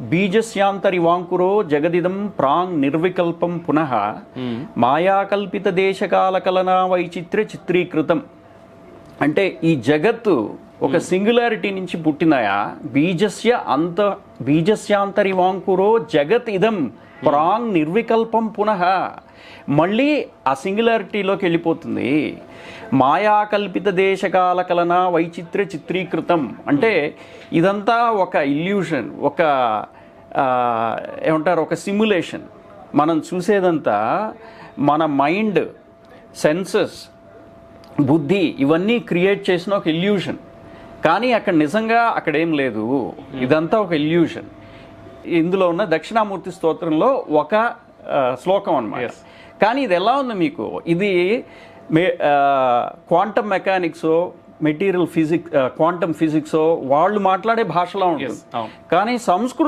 బీజస్యాంతరి వాంకురో జగదిదం ప్రాంగ్ నిర్వికల్పం పునః. మాయాకల్పిత దేశకాల కలనా వైచిత్ర్య చిత్రీకృతం. అంటే ఈ జగత్తు ఒక సింగులారిటీ నుంచి పుట్టినాయా? బీజస్య అంత బీజస్యాంతరి వాంకురో జగత్ ఇదం ప్రాంగ్ నిర్వికల్పం పునః. మళ్ళీ ఆ సింగులారిటీలోకి వెళ్ళిపోతుంది. మాయాకల్పిత దేశకాల కలన వైచిత్ర్య చిత్రీకృతం. అంటే ఇదంతా ఒక ఇల్యూషన్ ఒక ఏమంటారు ఒక సిమ్యులేషన్ మనం చూసేదంతా మన మైండ్ సెన్సెస్ బుద్ధి ఇవన్నీ క్రియేట్ చేసిన ఒక ఇల్యూషన్ కానీ అక్కడ నిజంగా అక్కడ ఏం లేదు ఇదంతా ఒక ఇల్యూషన్ ఇందులో ఉన్న దక్షిణామూర్తి స్తోత్రంలో ఒక శ్లోకం అన్నమాట. కానీ ఇది ఎలా ఉంది మీకు? ఇది మే quantum mechanics material physics quantum physics వాళ్ళు మాట్లాడే భాషలో ఉంటుంది. కానీ సంస్కృత